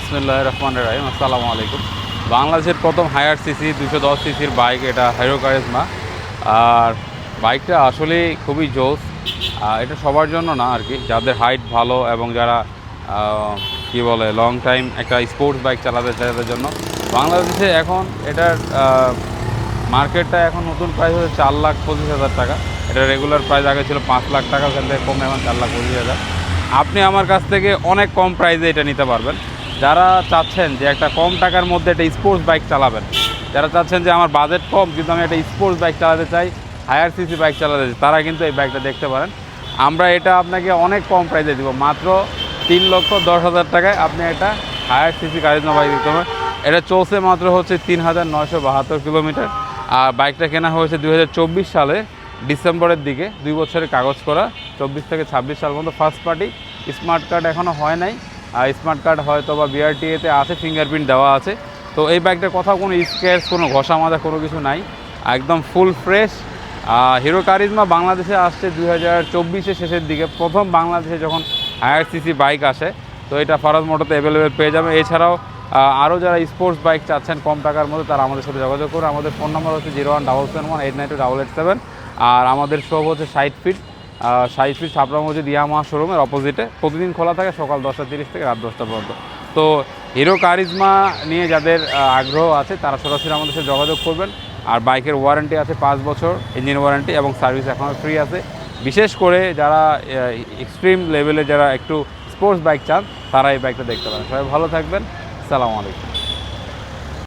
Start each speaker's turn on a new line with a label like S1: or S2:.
S1: ইসমিল্লাহ রহমান রাহিম, আসসালামু আলাইকুম। বাংলাদেশের প্রথম হায়ার সিসি, দুশো দশ সিসির বাইক, এটা হাইরো কারিজমা আর বাইকটা আসলেই খুবই জোস। এটা সবার জন্য না আর কি। যাদের হাইট ভালো এবং যারা কি বলে লং টাইম একটা স্পোর্টস বাইক চালাতে চায় তাদের জন্য। বাংলাদেশে এখন এটার মার্কেটটা এখন নতুন প্রাইস হচ্ছে চার লাখ পঁচিশ হাজার টাকা। এটা রেগুলার প্রাইস আগে ছিল পাঁচ লাখ টাকা ওখান থেকে কমে এখন চার লাখ পঁচিশ হাজার। আপনি আমার কাছ থেকে অনেক কম প্রাইসে এটা নিতে পারবেন। যারা চাচ্ছেন যে একটা কম টাকার মধ্যে একটা স্পোর্টস বাইক চালাবেন, যারা চাচ্ছেন যে আমার বাজেট কম, কিন্তু আমি একটা স্পোর্টস বাইক চালাতে চাই হায়ার সিসি বাইক চালাতে চাই, তারা কিন্তু এই বাইকটা দেখতে পারেন। আমরা এটা আপনাকে অনেক কম প্রাইসে দিব, মাত্র তিন লক্ষ দশ হাজার টাকায় আপনি একটা হায়ার সিসি কারিজমা বাইক দিতে পারেন এটা চলছে মাত্র হচ্ছে তিন হাজার নয়শো বাহাত্তর কিলোমিটার, আর বাইকটা কেনা হয়েছে দু হাজার চব্বিশ সালে, ডিসেম্বরের দিকে, দুই বছরের কাগজ করা, চব্বিশ থেকে ছাব্বিশ সাল পর্যন্ত ফার্স্ট পার্টি স্মার্ট কার্ড এখনও হয় নাই। আর স্মার্ট কার্ড হয়তো বা বিআরটিএতে আছে ফিঙ্গারপ্রিন্ট দেওয়া আছে। তো এই বাইকটার কোথাও কোনো স্ক্র্যাচ কোনো ঘষা মাজা, কোনো কিছু নাই। একদম ফুল ফ্রেশ হিরো কারিজমা বাংলাদেশে আসছে দুই হাজার চব্বিশের শেষের দিকে। প্রথম বাংলাদেশে যখন হায়ার সিসি বাইক আসে, তো এটা ফরাজ মোটরতে অ্যাভেলেবেল পেয়ে যাবে। এছাড়াও আরও যারা স্পোর্টস বাইক চাচ্ছেন কম টাকার মধ্যে, তারা আমাদের সাথে যোগাযোগ করুন। আমাদের ফোন নাম্বার হচ্ছে zero one double seven one eight nine two double eight seven আর আমাদের শপ হচ্ছে ষাট ফিট ষাট ফিট ছাপড়া মসজিদ ইয়ামা শোরুমের অপোজিটে প্রতিদিন খোলা থাকে সকাল দশটা তিরিশ থেকে রাত দশটা পর্যন্ত। তো হিরো কারিজমা নিয়ে যাদের আগ্রহ আছে, তারা সরাসরি আমাদের সাথে যোগাযোগ করবেন। আর বাইকের ওয়ারেন্টি আছে পাঁচ বছর ইঞ্জিন ওয়ারেন্টি এবং সার্ভিস এখনও ফ্রি আছে। বিশেষ করে যারা এক্সট্রিম লেভেলে যারা একটু স্পোর্টস বাইক চান, তারা এই বাইকটা দেখতে পারেন। সবাই ভালো থাকবেন। সালামু আলাইকুম।